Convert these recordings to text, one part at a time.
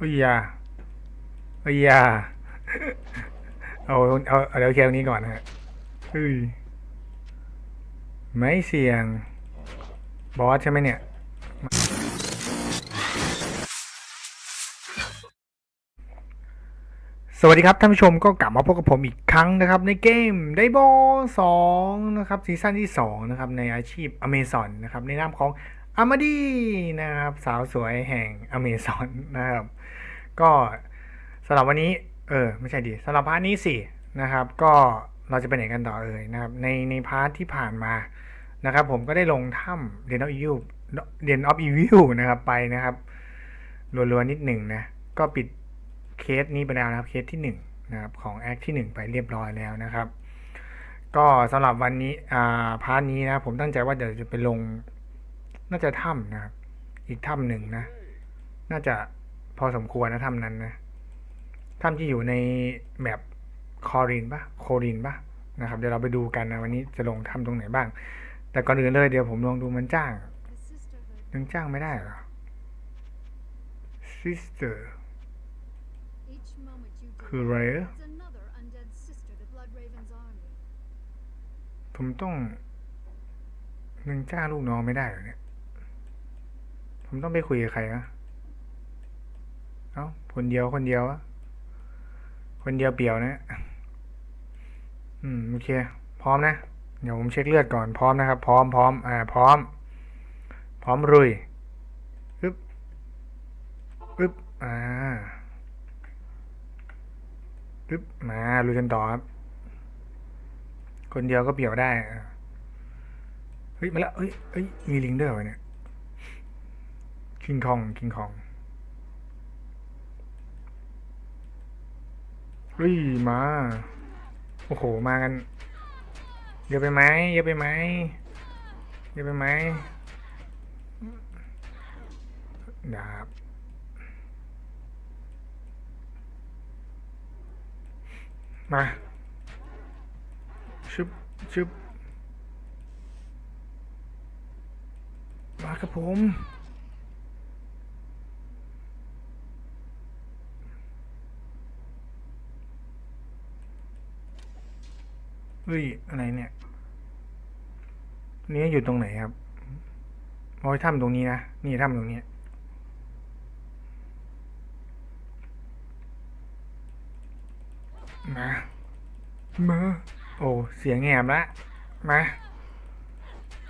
อุ้ยอยาอุ้ยอยาเอาเอาเอาเดี๋ยวเคลียร์ตรงนี้ก่อนนะฮะเฮ้ยไม่เสี่ยง บอสใช่ไหมเนี่ย สวัสดีครับท่านผู้ชมก็กลับมาพบกับผมอีกครั้งนะครับ ในเกมไดโบสองนะครับซีซั่นที่ 2 นะครับ ในอาชีพอเมซอนนะครับ ในนามของอามาดีนะครับ สาวสวยแห่งอเมซอนนะครับ ก็สำหรับวันนี้เออไม่ใช่ดิสำหรับพาร์ทนี้สินะครับ ก็เราจะไปไหนกันต่อเอ่ยนะครับ ในในพาร์ทที่ผ่านมานะครับ ผมก็ได้ลงถ้ำเดนออฟอีวิลเดนออฟอีวิลนะครับไปนะครับรัวๆนิดหนึ่งนะ ก็ปิดเคสนี้ไปแล้วนะครับเคสที่หนึ่งนะครับของแอคที่หนึ่งไปเรียบร้อยแล้วนะครับ ก็สำหรับวันนี้อ่าพาร์ทนี้นะผมตั้งใจว่าเดี๋ยวจะไปลงน่าจะถ้ำนะครับอีกถ้ำหนึ่งนะ น่าจะ พอสมควรนะถ้ำนั้นนะถ้ำที่อยู่ในแมปคอรินปะโครินปะนะครับเดี๋ยวเราไปดูกันนะวันนี้จะลงถ้ำตรงไหนบ้าง แต่ก่อนอื่นเลยเดี๋ยวผมลองดูมันจ้างยังจ้างไม่ได้หรอ sister คืออะไรผมต้องยังจ้างลูกน้องไม่ได้เหรอเนี่ย ผมต้องไปคุยกับใครนะ เอ้าคนเดียวคนเดียวอะคนเดียวเปี่ยวนะอืมโอเค พร้อมนะ เดี๋ยวผมเช็คเลือดก่อนพร้อมนะครับ พร้อมพร้อมอ่าพร้อม พร้อมรุยอึ๊บอึ๊บอ่าอึ๊บมาลุยกันต่อครับ คนเดียวก็เปี่ยวได้เฮ้ยมาแล้วเฮ้ยเฮ้ยมีลิงเดอร์ไว้เนี่ยคิงคองคิงคอง เฮ้ยมา โอ้โห มากัน เยอะไปไหม เยอะไปไหม เยอะไปไหมดาบมาชึบชึบมาครับผม เฮ้ย อะไรเนี่ย นี่อยู่ตรงไหนครับโอ้ยถ้ำตรงนี้นะ นี่ถ้ำตรงนี้ มา มา โอ้ เสียงแหบละ มา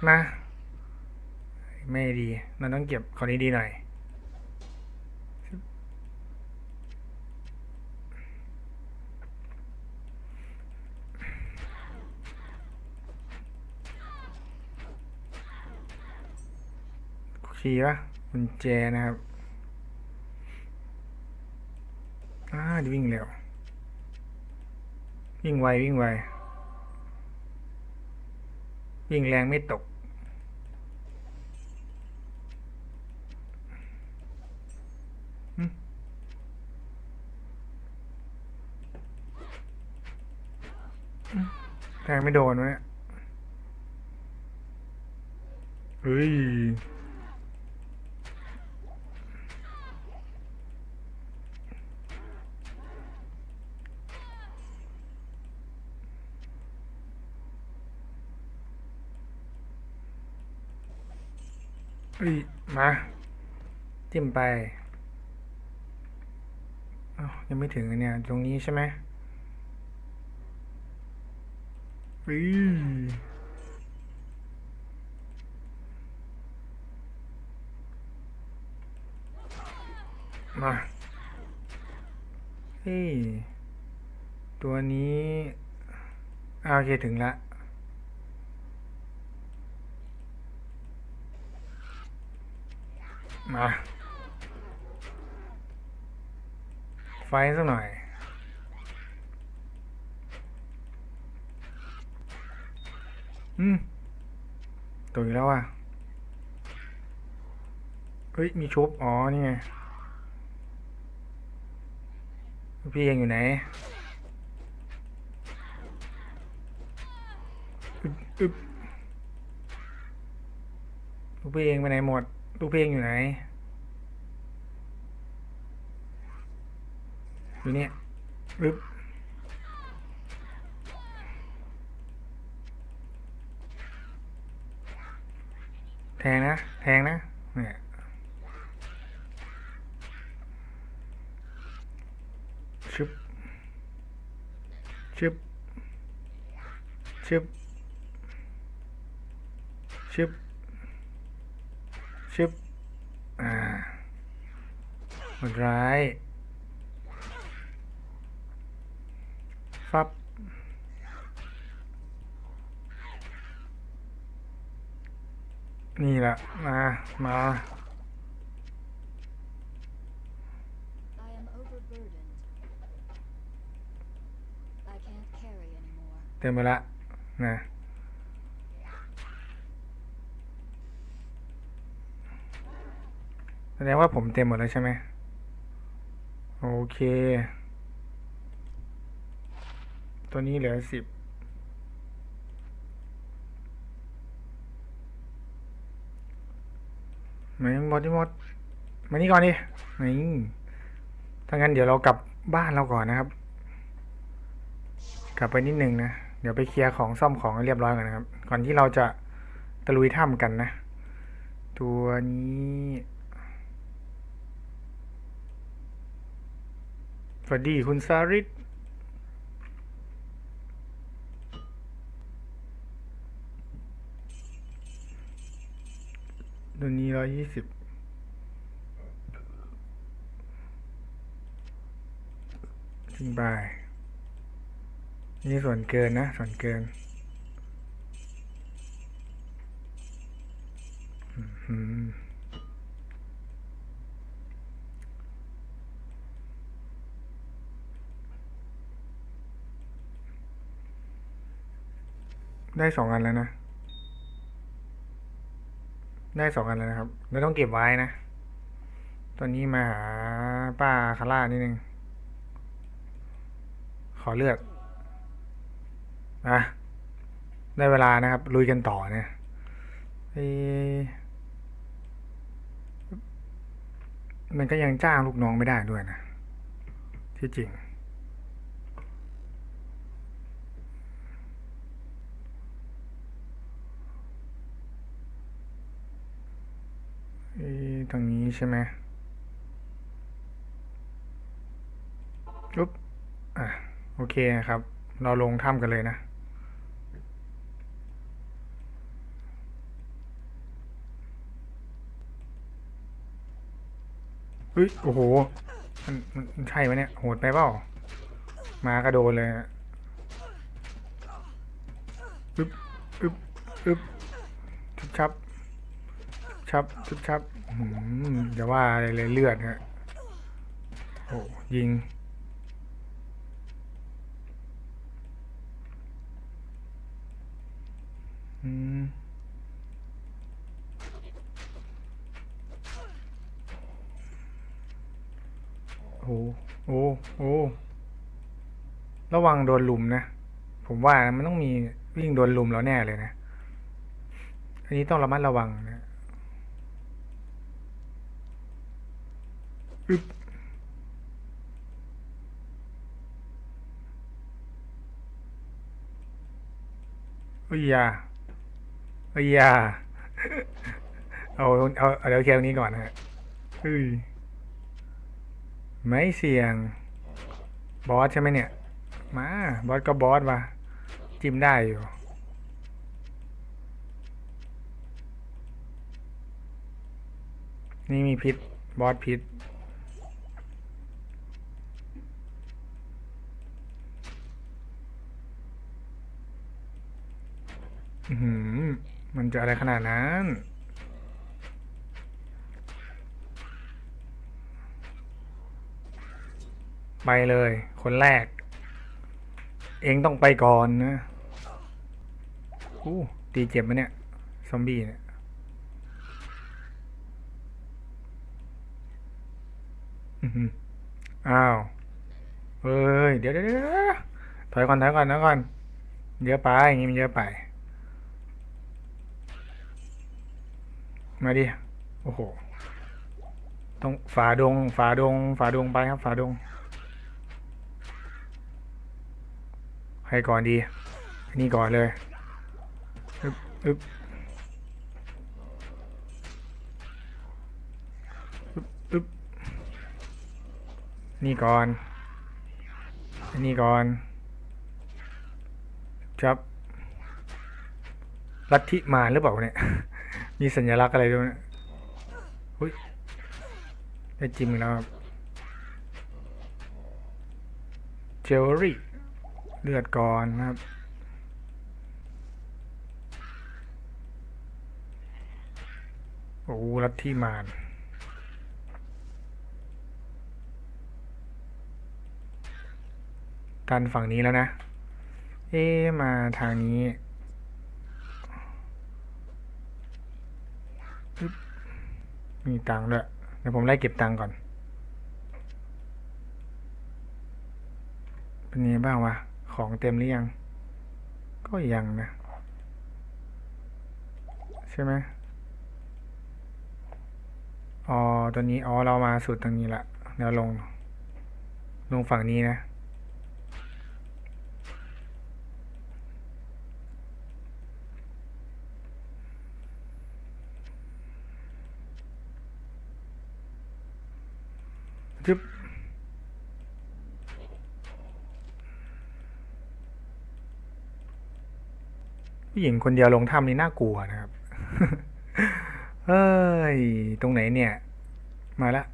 มา ไม่ดี เราต้องเก็บของดีๆหน่อย คีย์ปะกุญแจนะครับอ่าดีวิ่งเร็ว วิ่งไว วิ่งไว วิ่งแรงไม่ตกหึหึแทงไม่โดนวะเนี่ยเฮ้ย เอ้ยมาจิ้มไปยังไม่ถึงเนี่ย ตรงนี้ใช่ไหมอือมาเฮ้ตัวนี้อ่าโอเคถึงละ มา ไฟสักหน่อยอืมตัวอีกแล้วอะ เฮ้ย มีชุบ อ๋อ นี่ไง พี่เองอยู่ไหน อึบอึบพี่เองไปไหนหมด ลูกพี่เองอยู่ไหน อยู่เนี่ยปึ๊บแทงนะ แทงนะ เนี่ยชึบชึบชึบชึบ ชึบอ่าหมดร้ายฟับนี่แหละมา มา I am overburdened. I can't carry anymore. เต็มไปละนะ แสดงว่าผมเต็มหมดแล้วใช่ไหมโอเค ตัวนี้เหลือสิบไม่หมดที่หมด มานี่ก่อนดินี่ถ้างั้นเดี๋ยวเรากลับบ้านเราก่อนนะครับ กลับไปนิดนึงนะ เดี๋ยวไปเคลียร์ของซ่อมของเรียบร้อยก่อนนะครับ ก่อนที่เราจะตะลุยถ้ำกันนะ ตัวนี้ สวัสดีคุณซาริสตัวนี้ร้อยยี่สิบจริงไปนี่ส่วนเกินนะ ส่วนเกินอื้อ ได้สองอันแล้วนะ ได้สองอันแล้วนะครับ แล้วต้องเก็บไว้นะ ตอนนี้มาหาป้าคาร่านิดนึง ขอเลือดอะได้เวลานะครับ ลุยกันต่อเนี่ยมันก็ยังจ้างลูกน้องไม่ได้ด้วยนะ ที่จริง เอะ ตรงนี้ใช่ไหมอุ๊บอะโอเคครับ เราลงถ้ำกันเลยนะเฮ้ย โอ้โห มันมันใช่ไหมเนี่ย โหดไปเปล่า มากระโดนเลยอะอึ๊บอึ๊บอึ๊บชุบชับ ชับ ชุบชับหือย่าว่าอะไรเลยเลือดฮะโอ้ยิง อืมโอ้โอ้โอ้ระวังโดนลุมนะ ผมว่านะมันต้องมีวิ่งโดนลุมแล้วแน่เลยนะ อันนี้ต้องระมัดระวังนะ อึ๊บเอ้ยยาเอ้ยยาเอาเอาเอาเดี๋ยวเคลียร์ตรงนี้ก่อนนะฮะเฮ้ยไม่เสี่ยง บอสใช่ไหมเนี่ย มา บอสก็บอสว่ะจิ้มได้อยู่นี่มีพิษ บอสพิษ อือหือ มันจะอะไรขนาดนั้น ไปเลย คนแรก เองต้องไปก่อนนะอู้ตีเจ็บไหมเนี่ย ซอมบี้เนี่ยอ้าวเฮ้ย เดี๋ยวเดี๋ยวเดี๋ยวถอยก่อนถอยก่อนถอยก่อน เยอะไปอย่างงี้มันเยอะไป มาดิ โอ้โห ต้องฝาดง ฝาดง ฝาดงไปครับ ฝาดงใครก่อนดีนนี้ก่อนเลยอึ๊บอึ๊บอึ๊บอึ๊บนี่ก่อนนนี้ก่อนจับลัทธิมารหรือเปล่าเนี่ย มีสัญลักษณ์อะไรด้วยเฮ้ยได้จิมแล้วครับเจลลี่เลือดก่อนครับโอ้ลัทธิมารกันฝั่งนี้แล้วนะ เอ๊มาทางนี้ปึ๊บ มีตังค์ด้วยเดี๋ยวผมไล่เก็บตังค์ก่อน เป็นไงบ้างวะ ของเต็มหรือยัง ก็ยังนะ ใช่ไหมอ๋อ ตัวนี้ อ๋อ เรามาสุดตรงนี้ละ เดี๋ยวลง ลงฝั่งนี้นะ จึ๊บผู้หญิงคนเดียวลงถ้ำนี่น่ากลัวนะครับ เฮ้ย ตรงไหนเนี่ย มาละ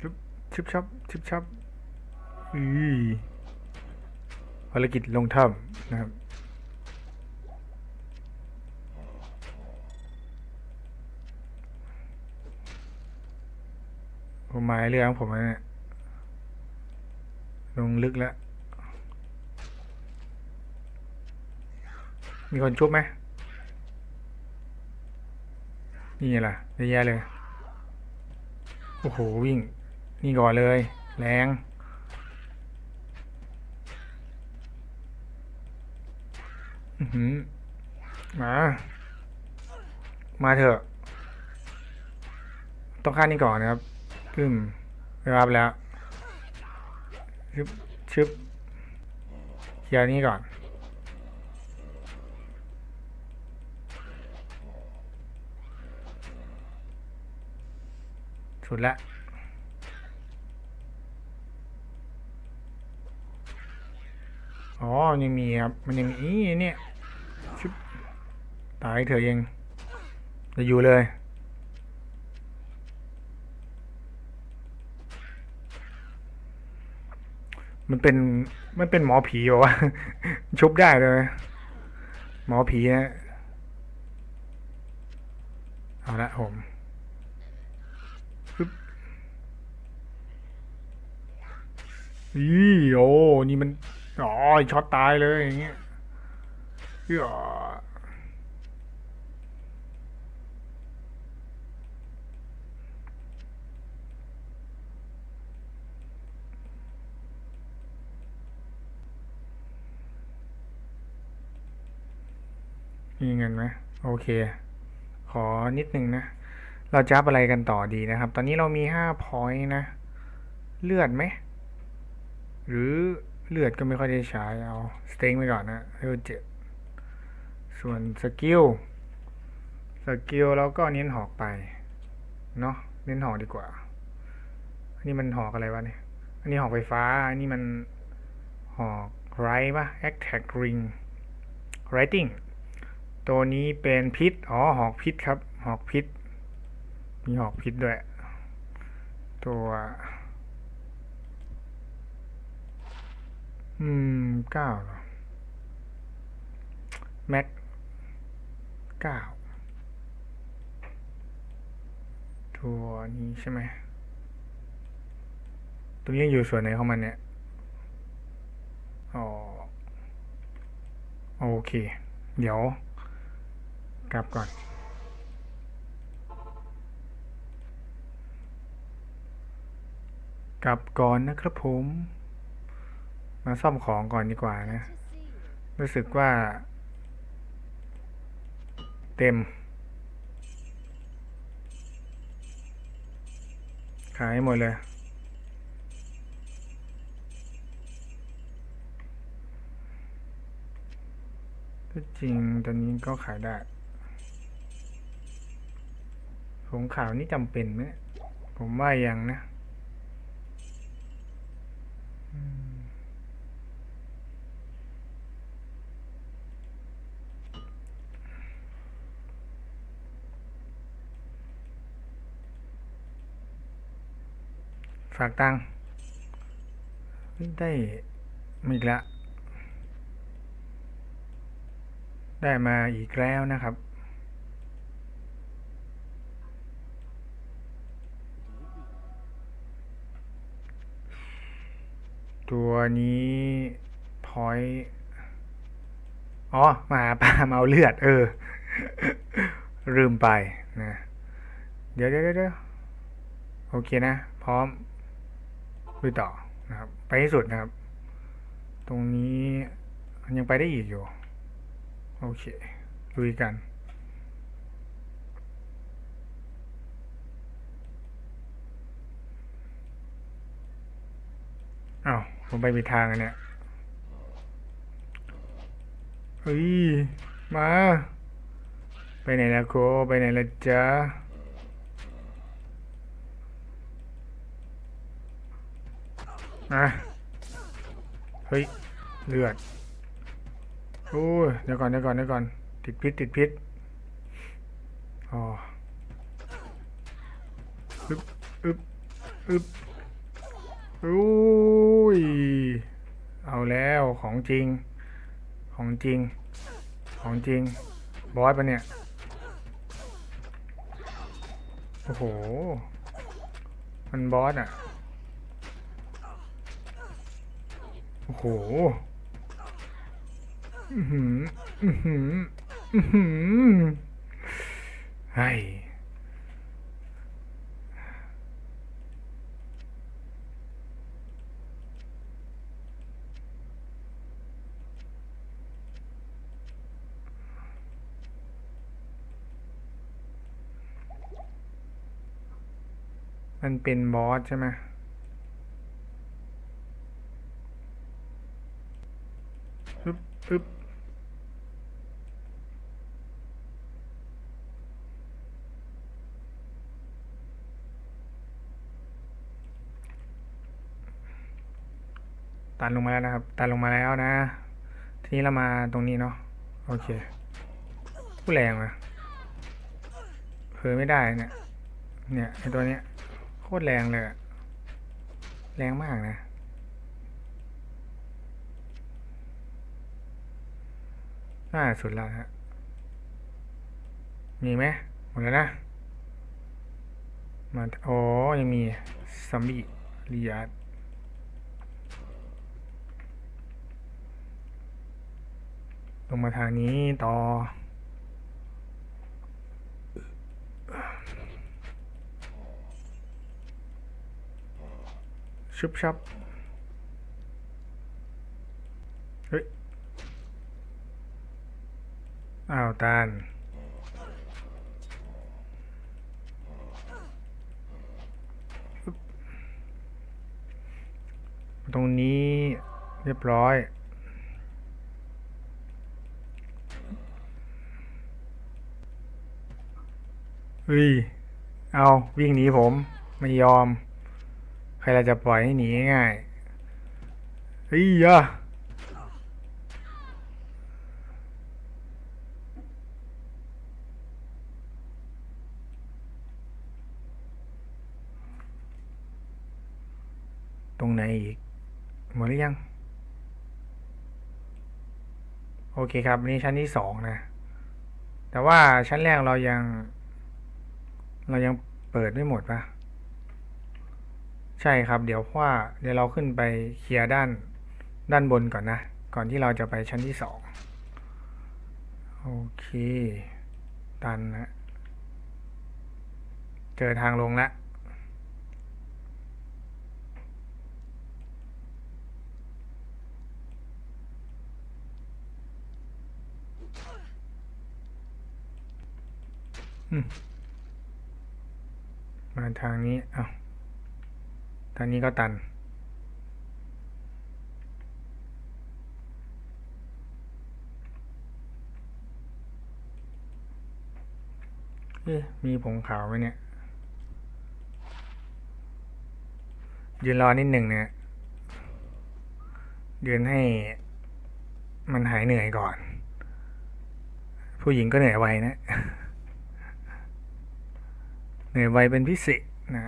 ชึบชิบชับชิบชับอือภารกิจลงถ้ำนะครับ ผมหมายเรือของผมนะเนี่ยลงลึกแล้ว มีคนชุบไหมนี่ไงล่ะเยอะแยะเลย โอ้โห วิ่ง นี่ก่อนเลย แรงอืมา มาเถอะ ต้องฆ่านี่ก่อนนะครับ กึมไปรับแล้วชึบชึบเคลียร์นี่ก่อนสุดละอ๋อ ยังมีครับ มันยังมีอีเนี่ยชึบตายเถอะยังจะอยู่เลย มันเป็นมันเป็นหมอผีเหรอวะชุบได้เลยหมอผีนะเอาละผมอีโอ้นี่มันอ๋อช็อตตายเลยอย่างเงี้ยอื้อ มีเงินไหมโอเค ขอนิดนึงนะ เราจะอัพอะไรกันต่อดีนะครับ ตอนนี้เรามีห้าพอยต์นะ เลือดไหม หรือเลือดก็ไม่ค่อยได้ใช้เอาสเต็งไปก่อนนะเลือดเจ็ดส่วนสกิลสกิลเราก็เน้นหอกไป เนาะเน้นหอกดีกว่า อันนี้มันหอกอะไรวะเนี่ย อันนี้หอกไฟฟ้า อันนี้มันหอกไรปะ attack ring writing ตัวนี้เป็นพิษ อ๋อ หอกพิษครับ หอกพิษ มีหอกพิษด้วย ตัว อืมเก้าหรอ แม็กเก้า ตัวนี้ใช่ไหม ตัวนี้อยู่ส่วนไหนของมันเนี่ย อ๋อ โอเค เดี๋ยว กลับก่อน กลับก่อนนะครับผม มาซ่อมของก่อนดีกว่านะ รู้สึกว่า เต็ม ขายหมดเลยจริงตอนนี้ก็ขายได้ ผงขาวนี่จำเป็นไหมผมว่ายังนะฝากตังค์ได้มาอีล้วได้มาอีกแล้วนะครับ ตัวนี้พอยอ๋อมาปลาเมาเลือด เออ ลืมไปนะ เดี๋ยวเดี๋ยวเดี๋ยวโอเคนะ พร้อมลุยต่อนะครับ ไปให้สุดนะครับ ตรงนี้ยังไปได้อีกอยู่ โอเคลุยกันอ้าว ผมไปผิดทางอันเนี่ยเฮ้ย มา ไปไหนละโคไปไหนละจ๊ะอะเฮ้ย เลือด โอ้ย เดี๋ยวก่อน เดี๋ยวก่อน เดี๋ยวก่อน ติดพิษ ติดพิษ อ๋ออึบอึบอึบโอ้ ย เอาแล้วของจริง ของจริง ของจริง บอสปะเนี่ย โอ้โห มันบอสอะ โอ้โห อือหือ อือหือ อือหือไฮ้ มันเป็นบอสใช่ไหมอึ๊บอึ๊บตันลงมาแล้วนะครับ ตันลงมาแล้วนะ ทีนี้เรามาตรงนี้เนาะ โอเค ผู้แรงนะเผลอไม่ได้เนี่ย เนี่ยไอตัวเนี้ย คตรแรงเลยอะแรงมากนะ น่าสุดแล้วฮะ มีไหมหมดแล้วนะ มาโอ้ยังมีซัมบี้ลียาดลงมาทางนี้ต่อ ชุบชับเฮ้ย อ้าวตาลตรงนี้เรียบร้อย เฮ้ย เอาวิ่งหนีผม ไม่ยอม เราจะปล่อยให้หนีง่ายเฮ้ยอะตรงไหนอีก หมดหรือยัง โอเคครับ นี่ชั้นที่สองนะ แต่ว่าชั้นแรกเรายัง เรายังเปิดไม่หมดปะ ใช่ครับ เดี๋ยวว่าเดี๋ยวเราขึ้นไปเคลียร์ด้านด้านบนก่อนนะ ก่อนที่เราจะไปชั้นที่สองโอเคตันนะเจอทางลงแล้วมมาทางนี้อ้าว ทางนี้ก็ตัน เอ๊ะมีผงขาวไหมเนี่ย ยืนรอนิดหนึ่งเนี่ยยืนให้มันหายเหนื่อยก่อน ผู้หญิงก็เหนื่อยไวนะ เหนื่อยไวเป็นพิเศษนะ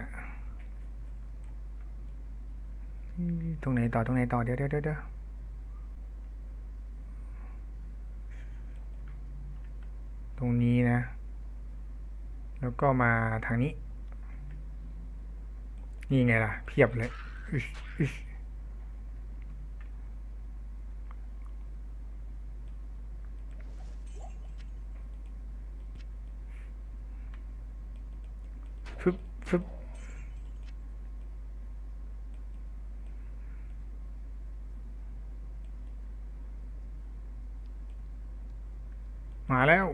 ตรงไหนต่อตรงไหนต่อเดี๋ยวเดี๋ยวเดี๋ยวเดี๋ยวตรงนี้นะ แล้วก็มาทางนี้ นี่ไงล่ะ เพียบเลยอึ๊ยอึ๊ยฟึบฟึบ มาแล้ว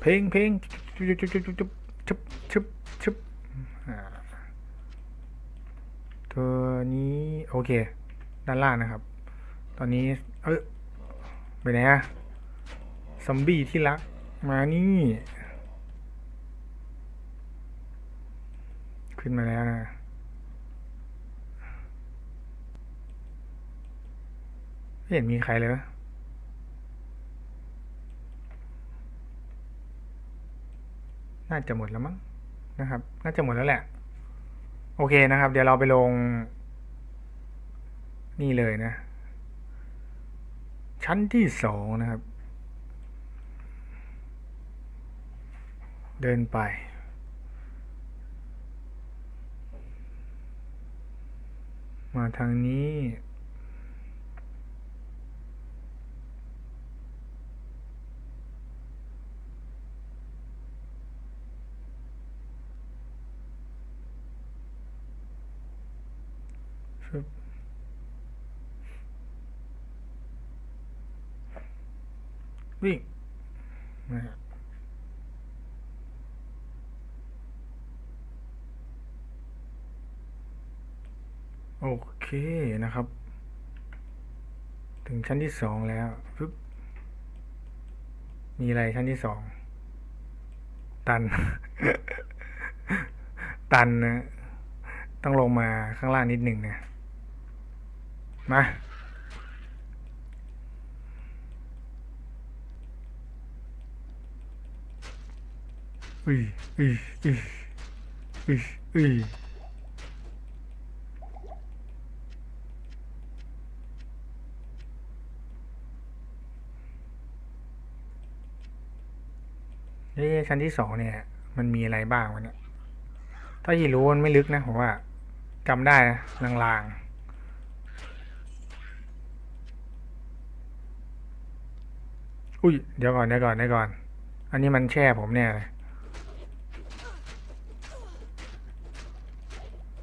เพลงเพลงจุบจุบจุบจุบจุบจุบจุบจุบตัวนี้โอเค ด้านล่างนะครับ ตอนนี้ เออไปไหนอะซอมบี้ที่รัก มานี่ ขึ้นมาแล้วนะไม่เห็นมีใครเลยวะ น่าจะหมดแล้วมั้งนะครับ น่าจะหมดแล้วแหละ โอเคนะครับ เดี๋ยวเราไปลง นี่เลยนะ ชั้นที่สองนะครับ เดินไปมาทางนี้ ฟึบวิ่งนะฮะโอเค นะครับ ถึงชั้นที่สองแล้วฟึบมีอะไรชั้นที่สอง ตัน ตันนะต้องลงมาข้างล่างนิดหนึ่งนะมาอุ้ยอุ้ยอุ้ยอุ้ยอุ้ย เอ๊ชั้นที่สองเนี่ย มันมีอะไรบ้างวะเนี่ย ถ้าที่รู้มันไม่ลึกนะผมว่าจำได้นะลางๆ อุ้ย เดี๋ยวก่อนเดี๋ยวก่อนเดี๋ยวก่อน อันนี้มันแช่ผมแน่เลย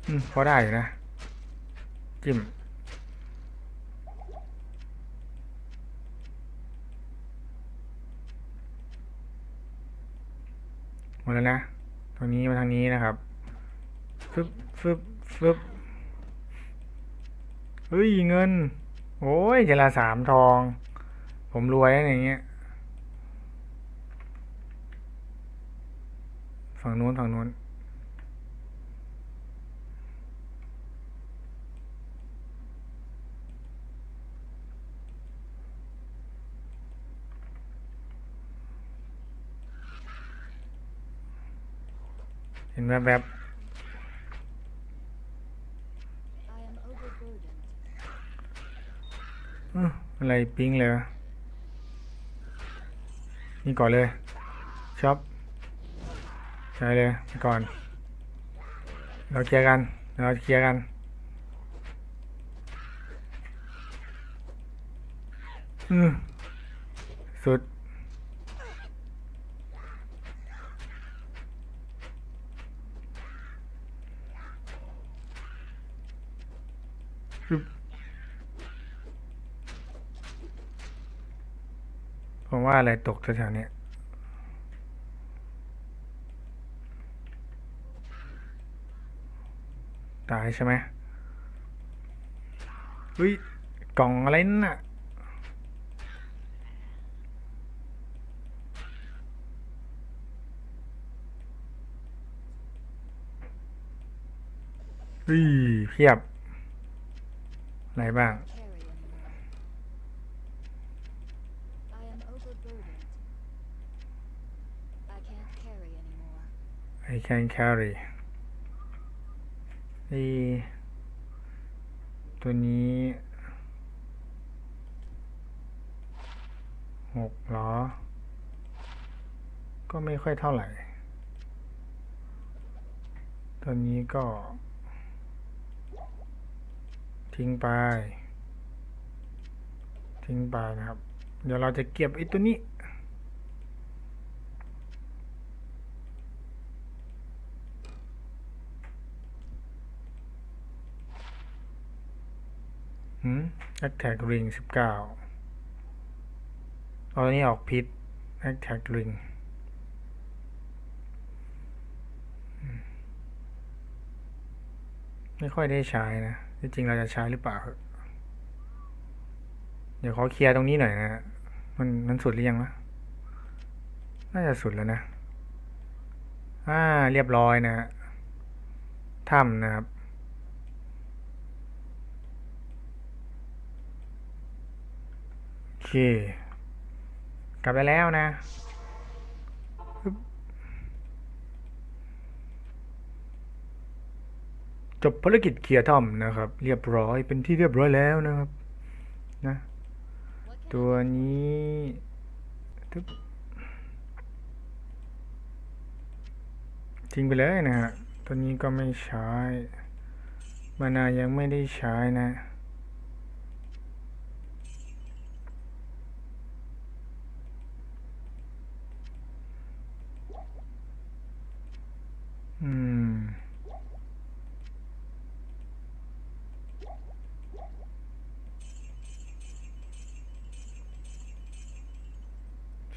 อืมพอได้อยู่นะ จิ้ม มดแล้วนะตรงนี้มาทางนี้นะครับฟึบฟึบฟึบเฮ้ยเงิน โอ้ยเจละสามทอง ผมรวยอะอย่างเงี้ยฝั่งนู้นฝั่งนู้น แวบๆอื้อะไรปิ๊งเลยวนี่ก่อนเลยช็อปใช้เลยไปก่อน เราเคลียร์กัน เราเคลียร์กันอืมสุด ผมว่าอะไรตกแถวๆนี้ตายใช่ไหมเฮ้ย กล่องอะไรน่ะ เฮ้ยเพียบ ไหนบ้าง I นแค carry นี่ตัวนี้หกล้อ ก็ไม่ค่อยเท่าไหร่ ตัวนี้ก็ ทิ้งไป ทิ้งไปนะครับ เดี๋ยวเราจะเก็บไอ้ตัวนี้ หืม Attack Ring สิบเก้าเอาตัวนี้ออกพิษ Attack Ring อืมไม่ค่อยได้ใช้นะ จริงเราจะใช้หรือเปล่าเหอะเดี๋ยวขอเคลียร์ตรงนี้หน่อยนะฮะมันมันสุดหรือยังวะน่าจะสุดแล้วนะ อ่า เรียบร้อยนะฮะถ้ำนะครับโอเค กลับไปแล้วนะปึ๊บ จบภารกิจเคลียร์ถ้ำนะครับ เรียบร้อยเป็นที่เรียบร้อยแล้วนะครับนะตัวนี้ทึบทิ้งไปเลยนะฮะตัวนี้ก็ไม่ใช้มานายังไม่ได้ใช้นะ อืม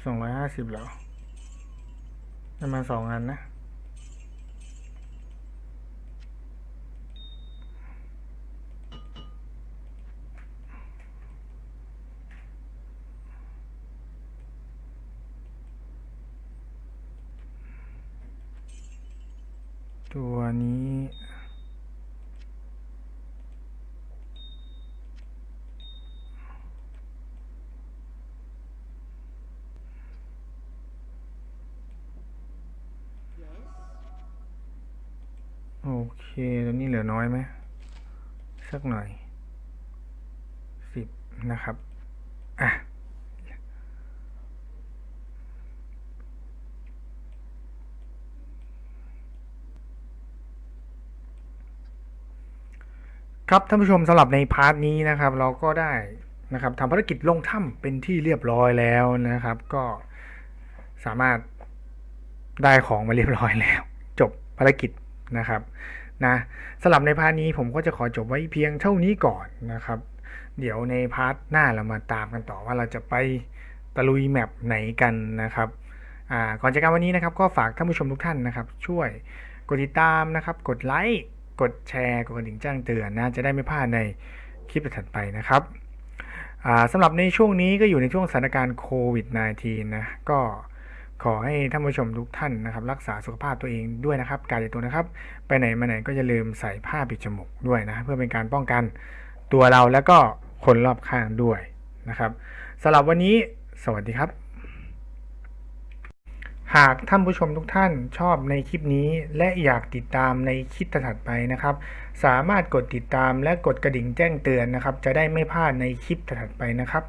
ส องร้อยห้าสิบเหรอจะมาสองอันนะ ตัวนี้ yes? โอ เคตัวนี้เหลือน้อยไหมสักหน่อยสิบนะครับ อะ ครับท่านผู้ชมสำหรับในพาร์ทนี้นะครับ เราก็ได้นะครับทำภารกิจลงถ้ำเป็นที่เรียบร้อยแล้วนะครับ ก็สามารถได้ของมาเรียบร้อยแล้ว จบภารกิจนะครับ นะสำหรับในพาร์ทนี้ผมก็จะขอจบไว้เพียงเท่านี้ก่อนนะครับ เดี๋ยวในพาร์ทหน้าเรามาตามกันต่อว่าเราจะไปตะลุยแมปไหนกันนะครับก่อนจากการวันนี้นะครับก็ฝากท่านผู้ชมทุกท่านนะครับ ช่วยกดติดตามนะครับ กดไลค์กดแชร์กดกระดิ่งแจ้งเตือนนะจะได้ไม่พลาดในคลิปถัดไปนะครับสำหรับในช่วงนี้ก็อยู่ในช่วงสถานการณ์โควิด -19 นะก็ ขอให้ท่านผู้ชมทุกท่านนะครับ รักษาสุขภาพตัวเองด้วยนะครับการเตรียตัวนะครับ ไปไหนมาไหนก็อย่าลืมใส่ผ้าปิดจมูกด้วยนะเพื่อเป็นการป้องกันตัวเราแล้วก็คนรอบข้างด้วยนะครับสำหรับวันนี้สวัสดีครับ หากท่านผู้ชมทุกท่านชอบในคลิปนี้ และอยากติดตามในคลิปถัดไปนะครับ สามารถกดติดตามและกดกระดิ่งแจ้งเตือนนะครับ จะได้ไม่พลาดในคลิปถัดไปนะครับ